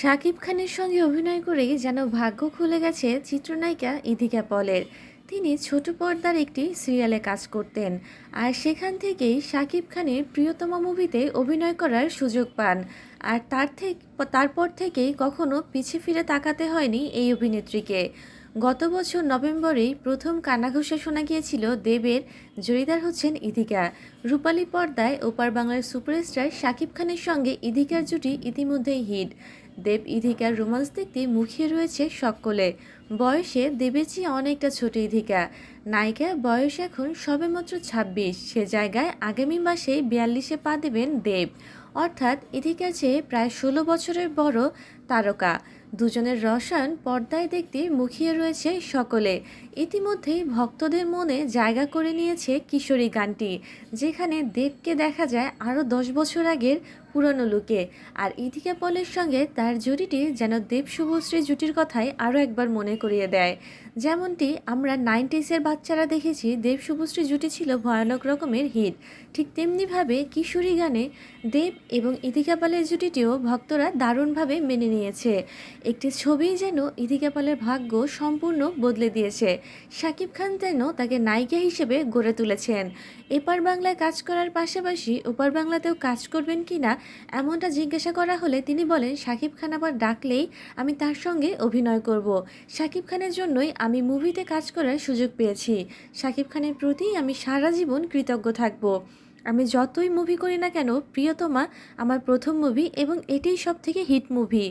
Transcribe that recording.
শাকিব খানের সঙ্গে অভিনয় করেই যেন ভাগ্য খুলে গেছে চিত্রনায়িকা ইদিকা পলের। তিনি ছোট পর্দার একটি সিরিয়ালে কাজ করতেন। আর সেখান থেকেই শাকিব খানের প্রিয়তমা মুভিতে অভিনয় করার সুযোগ পান। আর তার থেকে তারপর থেকেই কখনো পিছিয়ে ফিরে তাকাতে হয়নি এই অভিনেত্রীকে। গত বছর নভেম্বরেই প্রথম কানাঘুষা শোনা গিয়েছিল দেবের জড়িদার হচ্ছেন ইদিকা রূপালী পর্দায় ওপার বাংলার সুপারস্টার শাকিব খানের সঙ্গে ইদিকার জুটি ইতিমধ্যেই হিট। দেব ইধিকার রোমান্স দেখতে মুখিয়ে রয়েছে সকলে। বয়সে দেবের চেয়ে অনেকটা ছোট ইধিকা। নায়িকা বয়স এখন সবেমাত্র ছাব্বিশ। সে জায়গায় আগামী মাসে বিয়াল্লিশে পা দেবেন দেব। অর্থাৎ ইধিকার চেয়ে প্রায় ষোলো বছরের বড় তারকা। দুজনের রসায়ন পর্দায় দেখতে মুখিয়ে রয়েছে সকলে। ইতিমধ্যেই ভক্তদের মনে জায়গা করে নিয়েছে কিশোরী গানটি, যেখানে দেবকে দেখা যায় আরও দশ বছর আগের পুরনো লুকে। আর ইথিকা পলের সঙ্গে তার জুটিটি যেন দেব শুভশ্রী জুটির কথাই আরও একবার মনে করিয়ে দেয়। যেমনটি আমরা নাইনটিসের বাচ্চারা দেখেছি দেব শুভশ্রী জুটি ছিল ভয়ানক রকমের হিট। ঠিক তেমনিভাবে কিশোরী গানে দেব এবং ইথিকা পালের জুটিটিও ভক্তরা দারুণভাবে মেনে নিয়েছে। একটি ছবি যেন ইথিকা পালের ভাগ্য সম্পূর্ণ বদলে দিয়েছে। শাকিব খান যেন তাকে নায়িকা হিসেবে গড়ে তুলেছেন। এপার বাংলায় কাজ করার পাশাপাশি ওপার বাংলাতেও কাজ করবেন কি না এমনটা জিজ্ঞাসা করা হলে তিনি বলেন শাকিব খান আবার ডাকলেই আমি তার সঙ্গে অভিনয় করব। শাকিব খানের জন্যই আমি মুভিতে কাজ করার সুযোগ পেয়েছি। শাকিব খানের প্রতি আমি সারা জীবন কৃতজ্ঞ থাকব। আমি যতই মুভি করি না কেন, প্রিয়তমা আমার প্রথম মুভি এবং এটিই সব থেকে হিট মুভি।